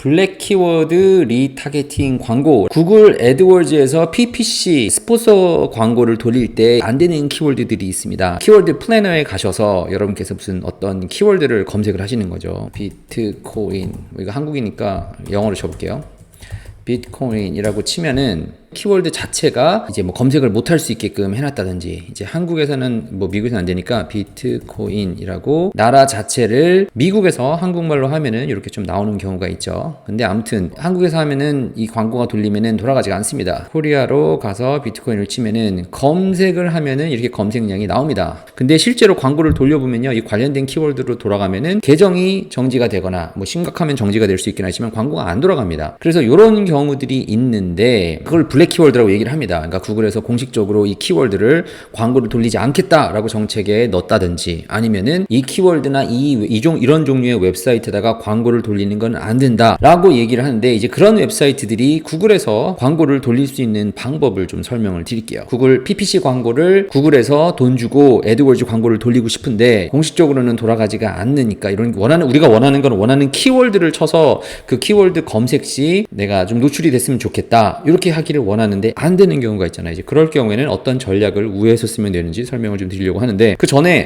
블랙 키워드 리타겟팅 광고 구글 애드워즈에서 PPC 스포서 광고를 돌릴 때 안 되는 키워드들이 있습니다. 키워드 플래너에 가셔서 여러분께서 무슨 어떤 키워드를 검색을 하시는 거죠. 비트코인 뭐 이거 한국이니까 영어로 쳐볼게요. 비트코인이라고 치면은 키워드 자체가 이제 뭐 검색을 못할 수 있게끔 해놨다든지 이제 한국에서는 뭐 미국에서는 안 되니까 비트코인이라고 나라 자체를 미국에서 한국말로 하면은 이렇게 좀 나오는 경우가 있죠. 근데 아무튼 한국에서 하면은 이 광고가 돌리면은 돌아가지가 않습니다. 코리아로 가서 비트코인을 치면은 검색을 하면은 이렇게 검색량이 나옵니다. 근데 실제로 광고를 돌려보면요. 이 관련된 키워드로 돌아가면은 계정이 정지가 되거나 뭐 심각하면 정지가 될 수 있긴 하지만 광고가 안 돌아갑니다. 그래서 이런 경우들이 있는데 그걸 블랙 키워드라고 얘기를 합니다. 그러니까 구글에서 공식적으로 이 키워드를 광고를 돌리지 않겠다라고 정책에 넣었다든지 아니면은 이 키워드나 이, 이 종, 이런 종류의 웹사이트에다가 광고를 돌리는 건 안 된다라고 얘기를 하는데 이제 그런 웹사이트들이 구글에서 광고를 돌릴 수 있는 방법을 좀 설명을 드릴게요. 구글 PPC 광고를 구글에서 돈 주고 애드워즈 광고를 돌리고 싶은데 공식적으로는 돌아가지가 않으니까 이런 원하는 우리가 원하는 건 원하는 키워드를 쳐서 그 키워드 검색 시 내가 좀 노출이 됐으면 좋겠다 이렇게 하기를 원하는데 안 되는 경우가 있잖아요. 이제 그럴 경우에는 어떤 전략을 우회해서 쓰면 되는지 설명을 좀 드리려고 하는데 그 전에